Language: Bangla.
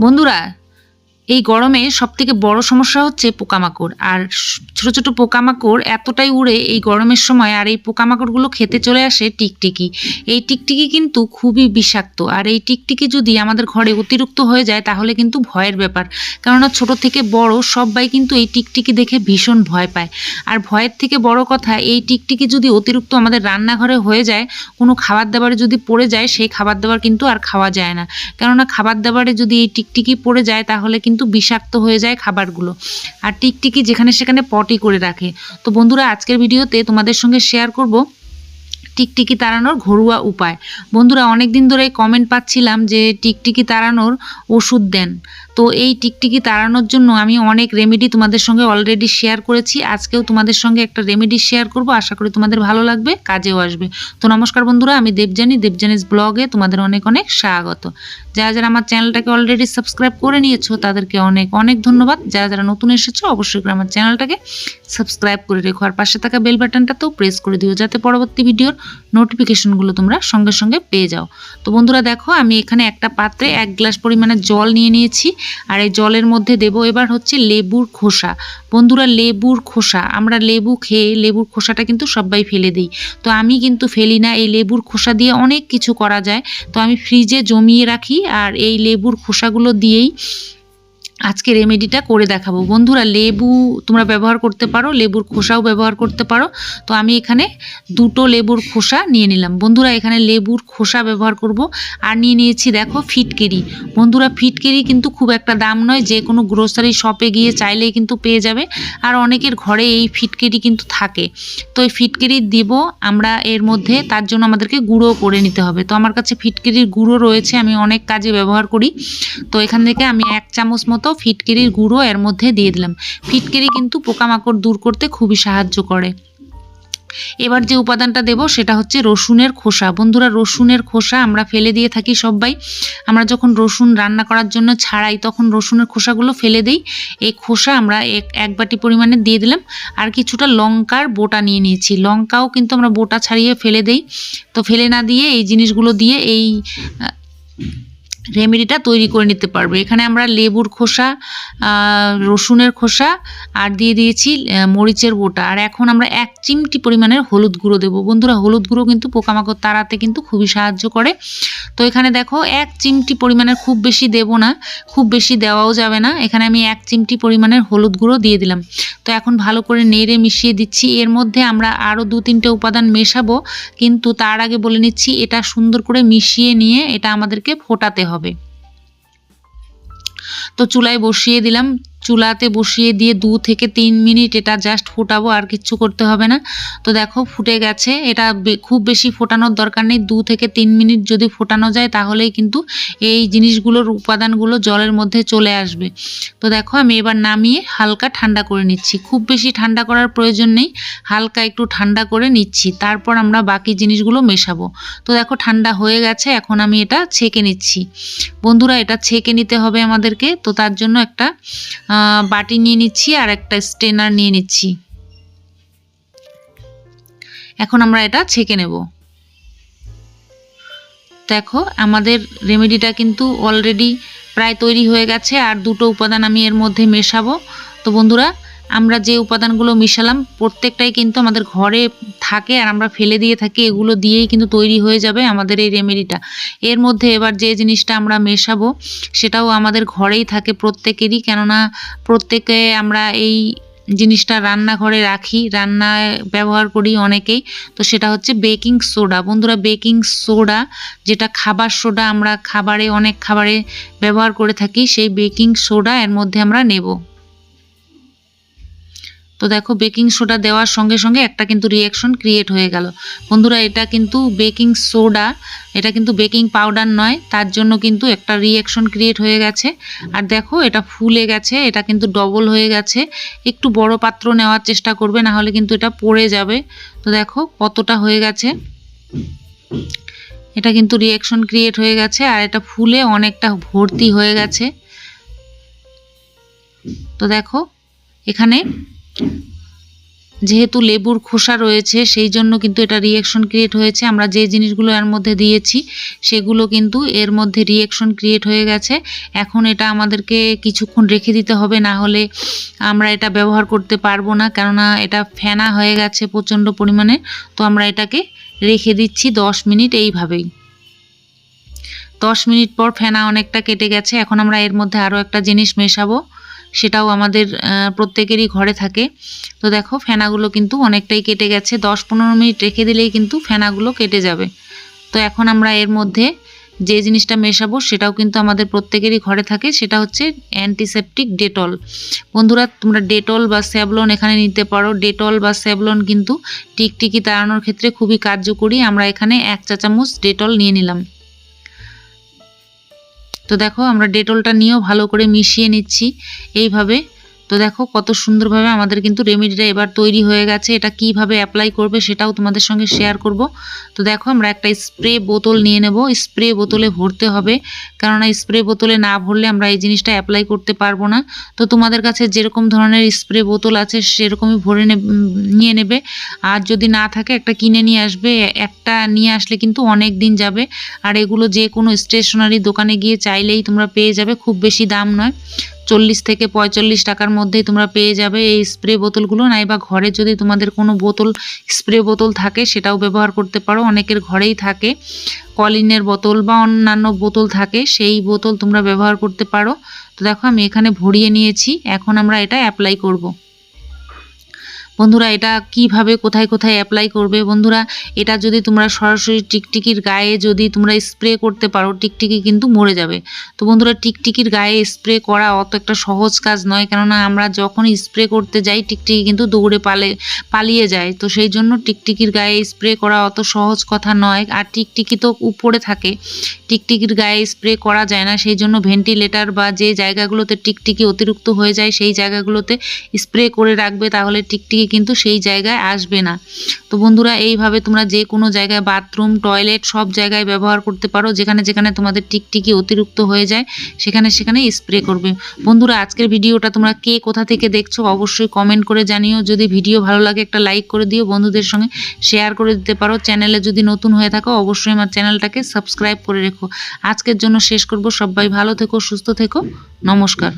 বন্ধুরা এই গরমে সবথেকে বড় সমস্যা হচ্ছে পোকামাকড়। আর ছোট ছোট পোকামাকড় এতটাই উড়ে এই গরমের সময় আর এই পোকামাকড়গুলো খেতে চলে আসে টিকটিকি। এই টিকটিকি কিন্তু খুবই বিষাক্ত। আর এই টিকটিকি যদি আমাদের ঘরে অতিরিক্ত হয়ে যায় তাহলে কিন্তু ভয়ের ব্যাপার। কেননা ছোট থেকে বড় সবাই কিন্তু এই টিকটিকি দেখে ভীষণ ভয় পায়। আর ভয়ের থেকে বড় কথা, এই টিকটিকি যদি অতিরিক্ত আমাদের রান্নাঘরে হয়ে যায়, কোনো খাবার দাবারে যদি পড়ে যায়, সেই খাবার দাবার কিন্তু আর খাওয়া যায় না। কেননা খাবার দাবারে যদি এই টিকটিকি পড়ে যায় তাহলে কিন্তু বিষাক্ত হয়ে যায় খাবারগুলো। আর টিকটিকি যেখানে সেখানে পটি করে রাখে। তো বন্ধুরা, আজকের ভিডিওতে তোমাদের সঙ্গে শেয়ার করব টিকটিকি তাড়ানোর ঘরোয়া উপায়। বন্ধুরা অনেক দিন ধরে কমেন্ট পাচ্ছিলাম যে টিকটিকি তাড়ানোর ওষুধ দেন। তো এই টিকটিকি তাড়ানোর জন্য আমি অনেক রেমেডি তোমাদের সঙ্গে অলরেডি শেয়ার করেছি। আজকেও তোমাদের সঙ্গে একটা রেমেডি শেয়ার করব। আশা করি তোমাদের ভালো লাগবে, কাজেও আসবে। তো নমস্কার বন্ধুরা, আমি দেবজানি দেবজানিস ব্লগে তোমাদের অনেক অনেক স্বাগত। যারা যারা আমার চ্যানেলটাকে অলরেডি সাবস্ক্রাইব করে নিয়েছো, তাদেরকে অনেক অনেক ধন্যবাদ। যারা যারা নতুন এসেছ, অবশ্যই করে আমার চ্যানেলটাকে সাবস্ক্রাইব করে রেখো। আর পাশে থাকা বেল বাটনটাতেও প্রেস করে দিও, যাতে পরবর্তী ভিডিওর নোটিফিকেশনগুলো তোমরা সঙ্গে সঙ্গে পেয়ে যাও। তো বন্ধুরা দেখো, আমি এখানে একটা পাত্রে এক গ্লাস পরিমাণে জল নিয়ে নিয়েছি। আর এই জলের মধ্যে দেব এবার হচ্ছে লেবুর খোসা। বন্ধুরা, লেবুর খোসা, আমরা লেবু খেয়ে লেবুর খোসাটা কিন্তু সবাই ফেলে দিই। তো আমি কিন্তু ফেলি না, এই লেবুর খোসা দিয়ে অনেক কিছু করা যায়। তো আমি ফ্রিজে জমিয়ে রাখি আর এই লেবুর খোসাগুলো দিয়েই আজকে রেমেডিটা করে দেখাবো। বন্ধুরা, লেবু তোমরা ব্যবহার করতে পারো, লেবুর খোসাও ব্যবহার করতে পারো। তো আমি এখানে দুটো লেবুর খোসা নিয়ে নিলাম। বন্ধুরা, এখানে লেবুর খোসা ব্যবহার করব। আর নিয়ে নিয়েছি দেখো ফিটকেরি। বন্ধুরা, ফিটকেরি কিন্তু খুব একটা দাম নয়, যে কোনো গ্রোসারি শপে গিয়ে চাইলেই কিন্তু পেয়ে যাবে। আর অনেকের ঘরে এই ফিটকেরি কিন্তু থাকে। তো এই ফিটকেরি দিব আমরা এর মধ্যে, তার জন্য আমাদেরকে গুঁড়ো করে নিতে হবে। তো আমার কাছে ফিটকেরির গুঁড়ো রয়েছে, আমি অনেক কাজে ব্যবহার করি। তো এখান থেকে আমি এক চামচ মতো ফিটকিরির গুঁড়ো এর মধ্যে দিয়ে দিলাম। ফিটকিরি কিন্তু পোকামাকড় দূর করতে খুবই সাহায্য করে। এবার যে উপাদানটা দেব সেটা হচ্ছে রসুনের খোসা। বন্ধুরা, রসুনের খোসা আমরা ফেলে দিয়ে থাকি সবাই। আমরা যখন রসুন রান্না করার জন্য ছাড়াই, তখন রসুনের খোসাগুলো ফেলে দিই। এই খোসা আমরা এক এক বাটি পরিমাণে দিয়ে দিলাম। আর কিছুটা লঙ্কার বোটা নিয়ে নিয়েছি। লঙ্কাও কিন্তু আমরা বোটা ছাড়িয়ে ফেলে দেই। তো ফেলে না দিয়ে এই জিনিসগুলো দিয়ে এই রেমেডিটা তৈরি করে নিতে পারবে। এখানে আমরা লেবুর খোসা রসুনের খোসা আর দিয়ে দিয়েছি মরিচের বোটা। আর এখন আমরা এক চিমটি পরিমাণের হলুদ গুঁড়ো দেবো। বন্ধুরা, হলুদ গুঁড়ো কিন্তু পোকামাকড় তাড়াতে কিন্তু খুবই সাহায্য করে। তো এখানে দেখো, এক চিমটি পরিমাণের খুব বেশি দেব না, খুব বেশি দেওয়াও যাবে না। এখানে আমি এক চিমটি পরিমাণের হলুদ গুঁড়ো দিয়ে দিলাম। তো এখন ভালো করে নেড়ে মিশিয়ে দিচ্ছি। এর মধ্যে আমরা আরও দু তিনটে উপাদান মেশাবো, কিন্তু তার আগে বলে নিচ্ছি, এটা সুন্দর করে মিশিয়ে নিয়ে এটা আমাদেরকে ফোটাতে হবে। তো চুলায় বসিয়ে দিলাম। চুলাতে বসিয়ে দিয়ে দু থেকে তিন মিনিট এটা জাস্ট ফোটাবো, আর কিচ্ছু করতে হবে না। তো দেখো ফুটে গেছে। এটা খুব বেশি ফোটানোর দরকার নেই। দু থেকে তিন মিনিট যদি ফোটানো যায়, তাহলেই কিন্তু এই জিনিসগুলোর উপাদানগুলো জলের মধ্যে চলে আসবে। তো দেখো আমি এবার নামিয়ে হালকা ঠান্ডা করে নিচ্ছি। খুব বেশি ঠান্ডা করার প্রয়োজন নেই। হালকা একটু ঠান্ডা করে নিচ্ছি। তারপর আমরা বাকি জিনিসগুলো মেশাবো। তো দেখো ঠান্ডা হয়ে গেছে। এখন আমি এটা ছেঁকে নিচ্ছি। বন্ধুরা, এটা ছেঁকে নিতে হবে আমাদেরকে। তো তার জন্য একটা বাটি নিয়ে নিচ্ছি আর একটা স্টেনার নিয়ে নিচ্ছি। এখন আমরা এটা ছেঁকে নেব। দেখো, আমাদের রেমেডিটা কিন্তু অলরেডি প্রায় তৈরি হয়ে গেছে আর দুটো উপাদান আমি এর মধ্যে মেশাবো। তো বন্ধুরা আমরা যে উপাদানগুলো মিশালাম, প্রত্যেকটাই কিন্তু আমাদের ঘরে থাকে আর আমরা ফেলে দিয়ে থাকি, এগুলো দিয়েই কিন্তু তৈরি হয়ে যাবে আমাদের এই রেমেডিটা এর মধ্যে এবার যে জিনিসটা আমরা মেশাবো, সেটাও আমাদের ঘরেই থাকে প্রত্যেকেরই, কেননা প্রত্যেকে আমরা এই জিনিসটা রান্নাঘরে রাখি রান্নায় ব্যবহার করি অনেকেই, তো সেটা হচ্ছে বেকিং সোডা। বন্ধুরা, বেকিং সোডা, যেটা খাবার সোডা, আমরা খাবারে অনেক খাবারে ব্যবহার করে থাকি, সেই বেকিং সোডা এর মধ্যে আমরা নেব। তো দেখো বেকিং সোডা দেওয়ার সঙ্গে সঙ্গে একটা কিন্তু রিয়াকশন ক্রিয়েট হয়ে গেল। বন্ধুরা, এটা কিন্তু বেকিং সোডা এটা কিন্তু বেকিং পাউডার নয়, তার জন্য কিন্তু একটা রিয়াকশন ক্রিয়েট হয়ে গেছে। আর দেখো, এটা ফুলে গেছে, এটা কিন্তু ডবল হয়ে গেছে। একটু বড় পাত্র নেওয়ার চেষ্টা করবে, না হলে কিন্তু এটা পড়ে যাবে। তো দেখো, কতটা হয়ে গেছে। এটা কিন্তু রিয়াকশন ক্রিয়েট হয়ে গেছে, আর এটা ফুলে অনেকটা ভর্তি হয়ে গেছে। তো দেখো, এখানে যেহেতু লেবুর খোসা রয়েছে, সেই জন্য কিন্তু এটা রিয়েকশন ক্রিয়েট হয়েছে। আমরা যে জিনিসগুলো এর মধ্যে দিয়েছি, সেগুলো কিন্তু এর মধ্যে রিয়েকশন ক্রিয়েট হয়ে গেছে। এখন এটা আমাদেরকে কিছুক্ষণ রেখে দিতে হবে, না হলে আমরা এটা ব্যবহার করতে পারব না। কেননা এটা ফেনা হয়ে গেছে প্রচণ্ড পরিমাণে, তো আমরা এটাকে রেখে দিচ্ছি দশ মিনিট এইভাবেই। দশ মিনিট পর ফেনা অনেকটা কেটে গেছে। এখন আমরা এর মধ্যে আরও একটা জিনিস মেশাবো। সেটাও আমাদের প্রত্যেকেরই ঘরে থাকে। তো দেখো, ফেনাগুলো কিন্তু অনেকটাই কেটে গেছে। দশ পনেরো মিনিট রেখে দিলেই কিন্তু ফেনাগুলো কেটে যাবে। তো এখন আমরা এর মধ্যে যে জিনিসটা মেশাবো, সেটাও কিন্তু আমাদের প্রত্যেকেরই ঘরে থাকে। সেটা হচ্ছে অ্যান্টিসেপটিক ডেটল বন্ধুরা, তোমরা ডেটল বা স্যাভলন এখানে নিতে পারো। ডেটল বা স্যাভলন কিন্তু টিকটিকি তাড়ানোর ক্ষেত্রে খুবই কার্যকরী। আমরা এখানে এক চা চামচ ডেটল নিয়ে নিলাম। তো দেখো আমরা ডেটলটা নিয়েও ভালো করে মিশিয়ে নিচ্ছি। এইভাবে তো দেখো কত সুন্দরভাবে আমাদের কিন্তু রেমেডিটা এবার তৈরি হয়ে গেছে। এটা কীভাবে অ্যাপ্লাই করবে সেটাও তোমাদের সঙ্গে শেয়ার করব। তো দেখো আমরা একটা স্প্রে বোতল নিয়ে নেব। স্প্রে বোতলে ভরতে হবে। কেননা স্প্রে বোতলে না ভরলে আমরা এই জিনিসটা অ্যাপ্লাই করতে পারব না। তো তোমাদের কাছে যেরকম ধরনের স্প্রে বোতল আছে সেরকমই ভরে নিয়ে নেবে। আর যদি না থাকে একটা কিনে নিয়ে আসবে। একটা নিয়ে আসলে কিন্তু অনেক দিন যাবে। আর এগুলো যে কোনো স্টেশনারি দোকানে গিয়ে চাইলেই তোমরা পেয়ে যাবে। খুব বেশি দাম নয়। চল্লিশ থেকে পঁয়চল্লিশ টাকার মধ্যেই তোমরা পেয়ে যাবে এই স্প্রে বোতলগুলো। নাইবা ঘরে যদি তোমাদের কোনো বোতল, স্প্রে বোতল থাকে সেটাও ব্যবহার করতে পারো। অনেকের ঘরেই থাকে, কলিনের বোতল বা অন্যান্য বোতল থাকে, সেই বোতল তোমরা ব্যবহার করতে পারো। তো দেখো আমি এখানে ভরিয়ে নিয়েছি, এখন আমরা এটা অ্যাপ্লাই করব। বন্ধুরা, এটা কীভাবে, কোথায় কোথায় অ্যাপ্লাই করবে? বন্ধুরা, এটা যদি তোমরা সরাসরি টিকটিকির গায়ে যদি তোমরা স্প্রে করতে পারো, টিকটিকি কিন্তু মরে যাবে। তো বন্ধুরা, টিকটিকির গায়ে স্প্রে করা অত একটা সহজ কাজ নয়, কেননা আমরা যখন স্প্রে করতে যাই, টিকটিকি কিন্তু দৌড়ে পালে, পালিয়ে যায়। তো সেই জন্য টিকটিকির গায়ে স্প্রে করা অত সহজ কথা নয়। আর টিকটিকি তো উপরে থাকে, টিকটিকির গায়ে স্প্রে করা যায় না। সেই জন্য ভেন্টিলেটর বা যে জায়গাগুলোতে টিকটিকি অতিরিক্ত হয়ে যায়, সেই জায়গাগুলোতে স্প্রে করে রাখবে। তাহলে টিকটিকি কিন্তু সেই জায়গায় আসবে না। তো বন্ধুরা, এইভাবে তোমরা যে কোনো জায়গায় বাথরুম টয়লেট সব জায়গায় ব্যবহার করতে পারো। যেখানে যেখানে তোমাদের টিকটিকি অতিরিক্ত হয়ে যায়, সেখানে সেখানে স্প্রে করবে। বন্ধুরা, আজকের ভিডিওটা তোমরা কে কোথা থেকে দেখছ অবশ্যই কমেন্ট করে জানিও। যদি ভিডিও ভালো লাগে, একটা লাইক করে দিও। বন্ধুদের সঙ্গে শেয়ার করে দিতে পারো। চ্যানেলে যদি নতুন হয়ে থাকো, অবশ্যই আমার চ্যানেলটাকে সাবস্ক্রাইব করে রেখো। আজকের জন্য শেষ করব। সবাই ভালো থেকো, সুস্থ থেকো। নমস্কার।